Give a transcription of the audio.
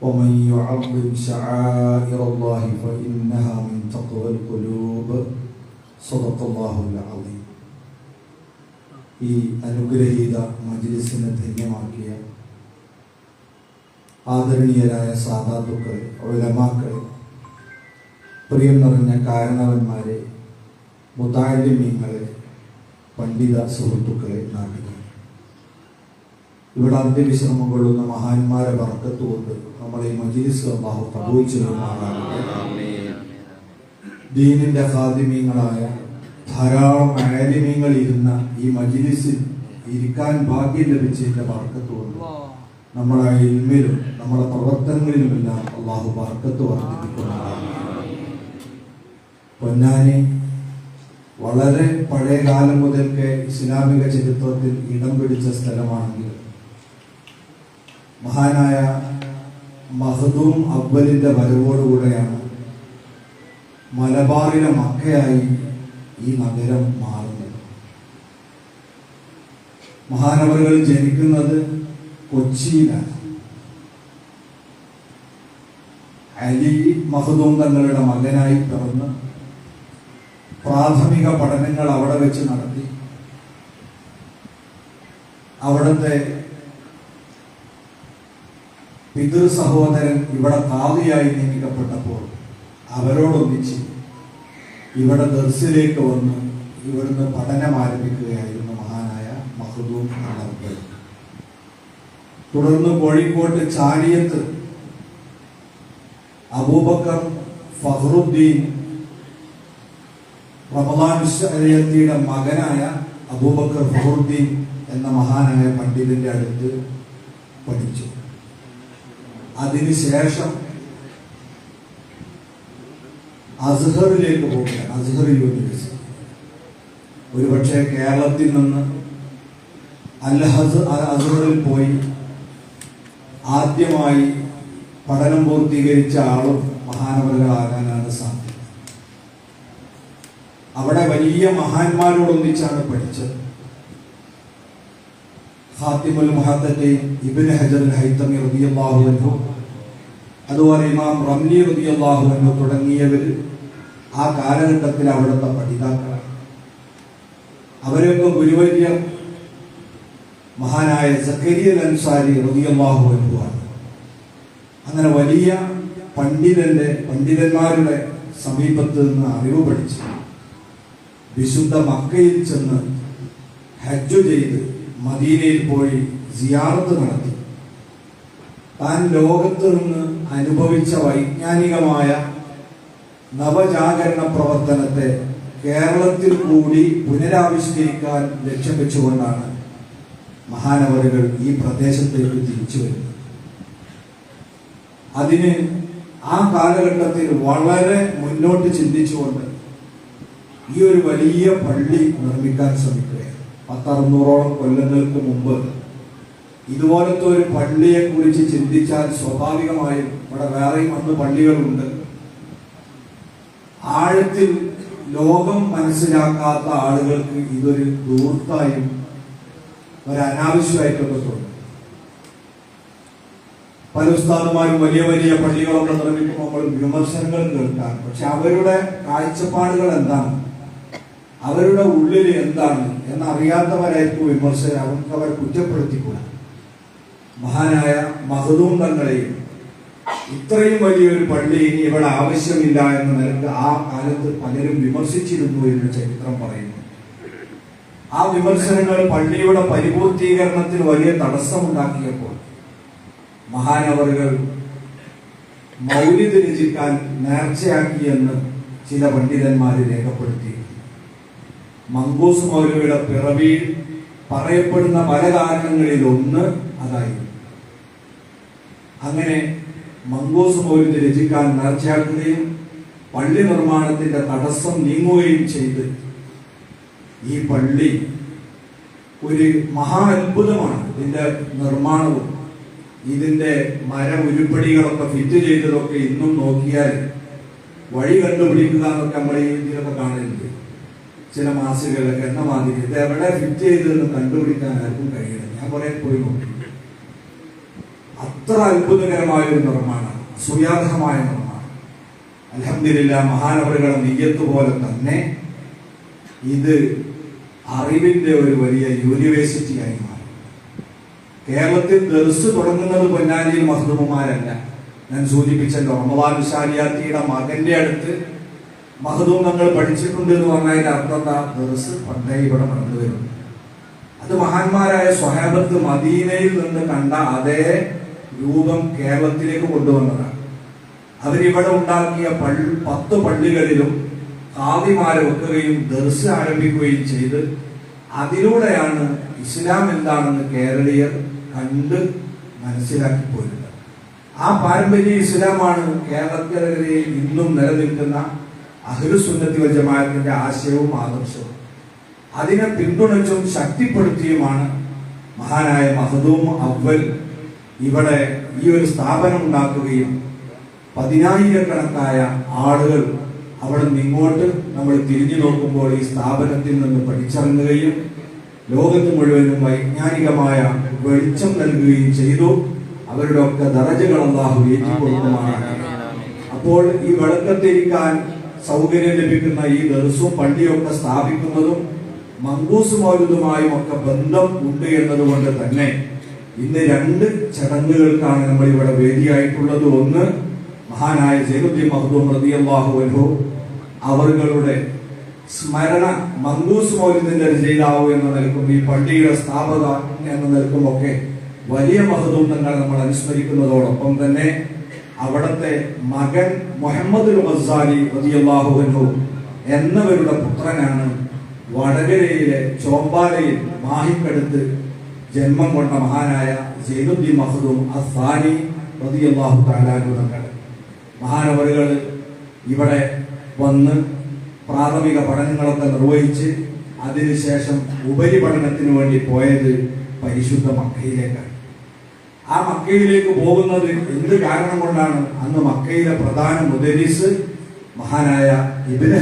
ومن يعظم شعائر الله فإنها من تقوى القلوب صدق الله العظيم ഈ അനുഗ്രഹീത മജ്ലിസിനെ ധന്യമാക്കിയ ആദരണീയരായ സാധാതുക്കളെ ഒലമാക്കളെ പ്രിയം നിറഞ്ഞ കാരണവന്മാരെ മുതാലിമീങ്ങളെ പണ്ഡിത സുഹൃത്തുക്കളെ നാട്ടുകാർ ഇവിടെ അന്ത്യവിശ്രമം കൊള്ളുന്ന മഹാന്മാരെ വർക്കത്തുകൊണ്ട് നമ്മളെ മജീസ് മജിലിസ് അള്ളാഹു കബൂൽ ചെയ്യുമാറാകട്ടെ ദീനിന്റെ ഖാദിമീങ്ങളായ ധാരാളം ആലിമീങ്ങൾ ഇരുന്ന ഈ മജിലിസിൽ ഇരിക്കാൻ ഭാഗ്യം ലഭിച്ചതിന്റെ വർക്കത്തുകൊണ്ട് നമ്മളെ ഇൽമിലും നമ്മളെ പ്രവർത്തനങ്ങളിലുമെല്ലാം അള്ളാഹു വർക്കത്ത് വർദ്ധിപ്പിക്കുന്നതാണ് പൊന്നാനി വളരെ പഴയ കാലം മുതൽക്ക് ഇസ്ലാമിക ചരിത്രത്തിൽ ഇടം പിടിച്ച സ്ഥലമാണെങ്കിൽ മഹാനായ മഹദൂം അബ്ബലിന്റെ വരവോടുകൂടെയാണ് മലബാറിലെ മക്കയായി ഈ നഗരം മാറുന്നത്. മഹാനവറുകൾ ജനിക്കുന്നത് കൊച്ചിയിലാണ്. അലി മഹദൂം തങ്ങളുടെ മകനായി പിറന്ന് പ്രാഥമിക പഠനങ്ങൾ അവിടെ വെച്ച് നടത്തി. അവിടുത്തെ പിതൃ സഹോദരൻ ഇവിടെ കാതിയായി നിയമിക്കപ്പെട്ടപ്പോൾ അവരോടൊന്നിച്ച് ഇവിടെ ദർസിലേക്ക് വന്ന് ഇവിടുന്ന് പഠനം ആരംഭിക്കുകയായിരുന്നു മഹാനായ മഹദൂം അലർബൽ തുടർന്ന് കോഴിക്കോട്ട് ചാലിയത്ത് അബൂബക്കർ ഫഹറുദ്ദീൻ റമദാനുഷയുടെ മകനായ അബൂബക്കർ ഫഹറുദ്ദീൻ എന്ന മഹാനായ പണ്ഡിതന്റെ അടുത്ത് പഠിച്ചു. അതിനുശേഷം അസ്ഹറിലേക്ക് പോവുകയാണ്. Azhar university. ഒരുപക്ഷെ കേരളത്തിൽ നിന്ന് അൽഹസ് അസ്ഹറിൽ പോയി ആദ്യമായി പഠനം പൂർത്തീകരിച്ച ആളും മഹാനവരാകാനാണ് സാധ്യത. അവിടെ വലിയ മഹാന്മാരോടൊന്നിച്ചാണ് പഠിച്ചത്. ഖാത്തിമുൽ മുഹദ്ദീൻ ഇബ്നു ഹജറുൽ അൽ ഹൈതമി റളിയല്ലാഹു അൻഹു. അതുപോലെ ഇമാം റംലി റളിയല്ലാഹു അൻഹു തുടങ്ങിയവർ ആ കാലഘട്ടത്തിൽ അവിടുത്തെ പഠിതാക്കളാണ്. അവരൊക്കെ ഗുരുവല്യ മഹാനായ സക്കരിയൽ അൻസാരി റളിയല്ലാഹു അൻഹു ആണ്. അങ്ങനെ വലിയ പണ്ഡിതന്റെ പണ്ഡിതന്മാരുടെ സമീപത്ത് നിന്ന് അറിവ് പഠിച്ചു വിശുദ്ധ മക്കയിൽ ചെന്ന് ഹജ്ജു ചെയ്ത് മദീനയിൽ പോയി സിയാറത്ത് നടത്തി. താൻ ലോകത്ത് നിന്ന് അനുഭവിച്ച വൈജ്ഞാനികമായ നവജാഗരണ പ്രവർത്തനത്തെ കേരളത്തിൽ കൂടി പുനരാവിഷ്കരിക്കാൻ ലക്ഷ്യം വെച്ചുകൊണ്ടാണ് മഹാനവറുകൾ ഈ പ്രദേശത്തേക്ക് തിരിച്ചു വരുന്നത്. അതിന് ആ കാലഘട്ടത്തിൽ വളരെ മുന്നോട്ട് ചിന്തിച്ചുകൊണ്ട് ഈ ഒരു വലിയ പള്ളി നിർമ്മിക്കാൻ ശ്രമിക്കുകയാണ്. പത്തറുന്നൂറോളം കൊല്ലങ്ങൾക്ക് മുമ്പ് ഇതുപോലത്തെ ഒരു പള്ളിയെ കുറിച്ച് ചിന്തിച്ചാൽ സ്വാഭാവികമായും ഇവിടെ വേറെയും അന്ന് പള്ളികളുണ്ട്. ആഴത്തിൽ ലോകം മനസ്സിലാക്കാത്ത ആളുകൾക്ക് ഇതൊരു ദൂർത്തായും ഒരു അനാവശ്യമായിട്ടൊക്കെ പല ഉസ്താദുമാരും വലിയ വലിയ പള്ളികളൊക്കെ നിർമ്മിക്കുമ്പോൾ നമ്മൾ വിമർശനങ്ങൾ കേൾക്കാം പക്ഷെ അവരുടെ കാഴ്ചപ്പാടുകൾ എന്താണ്? അവരുടെ ഉള്ളിൽ എന്താണ് എന്നറിയാത്തവരായിരിക്കും വിമർശകർ അവർക്ക് അവരെ കുറ്റപ്പെടുത്തിക്കൂടാ. മഹാനായ മഹദൂം തങ്ങളെയും ഇത്രയും വലിയൊരു പള്ളി ഇനി ഇവിടെ ആവശ്യമില്ല എന്ന നിലയ്ക്ക് ആ കാലത്ത് പലരും വിമർശിച്ചിരുന്നു എന്ന് ചരിത്രം പറയുന്നു. ആ വിമർശനങ്ങൾ പള്ളിയുടെ പരിപൂർത്തീകരണത്തിൽ വലിയ തടസ്സമുണ്ടാക്കിയപ്പോൾ മഹാനവറുകൾ മൗലിദ് രചിക്കാൻ നേർച്ചയാക്കിയെന്ന് ചില പണ്ഡിതന്മാർ രേഖപ്പെടുത്തി മങ്കൂസ് മൗലവിയുടെ പിറവിയിൽ പറയപ്പെടുന്ന പല കാരണങ്ങളിൽ ഒന്ന് അതായിരുന്നു. അങ്ങനെ മങ്കൂസ് മൗലിദ് രചിക്കാൻ നേർച്ചയാക്കുകയും പള്ളി നിർമ്മാണത്തിന്റെ തടസ്സം നീങ്ങുകയും ചെയ്ത് ഈ പള്ളി ഒരു മഹാ അത്ഭുതമാണ് ഇതിന്റെ നിർമ്മാണവും ഇതിന്റെ മര ഉരുപ്പടികളൊക്കെ ഫിറ്റ് ചെയ്തതൊക്കെ ഇന്നും നോക്കിയാൽ വഴി കണ്ടുപിടിക്കുക എന്നൊക്കെ നമ്മൾ ഇതിലൊക്കെ കാണുന്നുണ്ട്. ചില മാസികകളൊക്കെ എണ്ണ മാതിരി ഇത് എവിടെ ഫിറ്റ് ചെയ്തതെന്ന് കണ്ടുപിടിക്കാൻ ആർക്കും കഴിയണം ഞാൻ കുറെ പോയി നോക്കി അത്ര അത്ഭുതകരമായ ഒരു നിർമ്മാണം സുയാർഹമായ നിർമ്മാണം. അലഹമില്ല മഹാനവറുകളെ നെയ്യത്ത് പോലെ തന്നെ ഇത് അറിവിന്റെ ഒരു വലിയ യൂണിവേഴ്സിറ്റി ആയി മാറി. കേരളത്തിൽ ദർസ് തുടങ്ങുന്നത് പൊന്നാനിയിൽ മഹദൂമുമാരല്ല. ഞാൻ സൂചിപ്പിച്ചല്ലോ റമദാൻ വിശാലിയാത്തിയുടെ മകന്റെ അടുത്ത് മഹദൂം തങ്ങൾ പഠിച്ചിട്ടുണ്ട് എന്ന് പറഞ്ഞതിന്റെ അർത്ഥം എന്താ? ദിവസ് പണ്ടേ ഇവിടെ നടന്നു വരും. അത് മഹാന്മാരായ സ്വഹാബത്ത് മദീനയിൽ നിന്ന് കണ്ട അതേ രൂപം കേരളത്തിലേക്ക് കൊണ്ടുവന്നതാണ്. അവരിവിടെ ഉണ്ടാക്കിയ പള്ളി പത്ത് പള്ളികളിലും കാവിമാരെ വെക്കുകയും ദർസ് ആരംഭിക്കുകയും ചെയ്ത് അതിലൂടെയാണ് ഇസ്ലാം എന്താണെന്ന് കേരളീയർ കണ്ട് മനസ്സിലാക്കി പോരുന്നത്. ആ പാരമ്പര്യ ഇസ്ലാമാണ് കേരളത്തിലെ ഇന്നും നിലനിൽക്കുന്ന അഹ്ലുസുന്നത്തി വൽ ജമാഅത്തിന്റെ ആശയവും ആദർശവും. അതിനെ പിന്തുണച്ചും ശക്തിപ്പെടുത്തിയുമാണ് മഹാനായ മഹദൂം അവൽ ഇവിടെ ഈ ഒരു സ്ഥാപനം ഉണ്ടാക്കുകയും പതിനായിരക്കണക്കായ ആളുകൾ അവിടെ നിങ്ങോട്ട് നമ്മൾ തിരിഞ്ഞു നോക്കുമ്പോൾ ഈ സ്ഥാപനത്തിൽ നിന്ന് പഠിച്ചിറങ്ങുകയും ലോകത്ത് മുഴുവനും വൈജ്ഞാനികമായ വെളിച്ചം നൽകുകയും ചെയ്തു. അവരുടെ ഒക്കെ ദറജകൾ അള്ളാഹു ഏറ്റിക്കൊടുക്കുമാറാണ് അപ്പോൾ ഈ വിളക്കത്തിരിക്കാൻ സൗകര്യം ലഭിക്കുന്ന ഈ ദർസും പള്ളിയൊക്കെ സ്ഥാപിക്കുന്നതും മങ്കൂസ് മൗലൂദുമായും ഒക്കെ ബന്ധം ഉണ്ട് എന്നതുകൊണ്ട് തന്നെ ഇന്ന് രണ്ട് ചടങ്ങുകൾക്കാണ് നമ്മൾ ഇവിടെ വേദിയായിട്ടുള്ളത്. ഒന്ന് മഹാനായ ജൈനുദ്ദീൻ മഹദൂം റതിയല്ലാഹു അൻഹു അവരുടെ സ്മരണ മങ്കൂസ് മൗലിദിന്റെ രചയിതാവ് എന്ന നിലക്കും ഈ പള്ളിയുടെ സ്ഥാപക എന്ന നിലക്കുമൊക്കെ വലിയ മഹദൂം തന്നെ നമ്മൾ അനുസ്മരിക്കുന്നതോടൊപ്പം തന്നെ അവിടത്തെ മകൻ മുഹമ്മദ് എന്നവരുടെ പുത്രനാണ് വടകരയിലെ ചോമ്പാലയിൽ മാഹിക്കടുത്ത് ജന്മം കൊണ്ട മഹാനായ സൈനുദ്ദീൻ മഹദൂം അസാനി റളിയല്ലാഹു തആലാഹു തങ്ങൾ. മഹാനവറുകൾ ഇവിടെ വന്ന് പ്രാഥമിക പഠനങ്ങളൊക്കെ നിർവഹിച്ച് അതിനുശേഷം ഉപരിപഠനത്തിന് വേണ്ടി പോയത് പരിശുദ്ധ മക്കയിലേക്കാണ്. ആ മക്കയിലേക്ക് പോകുന്നത് എന്ത് കാരണം കൊണ്ടാണ്? അന്ന് മക്കയിലെ പ്രധാന മുദരീസ് മഹാനായ ഇബിന്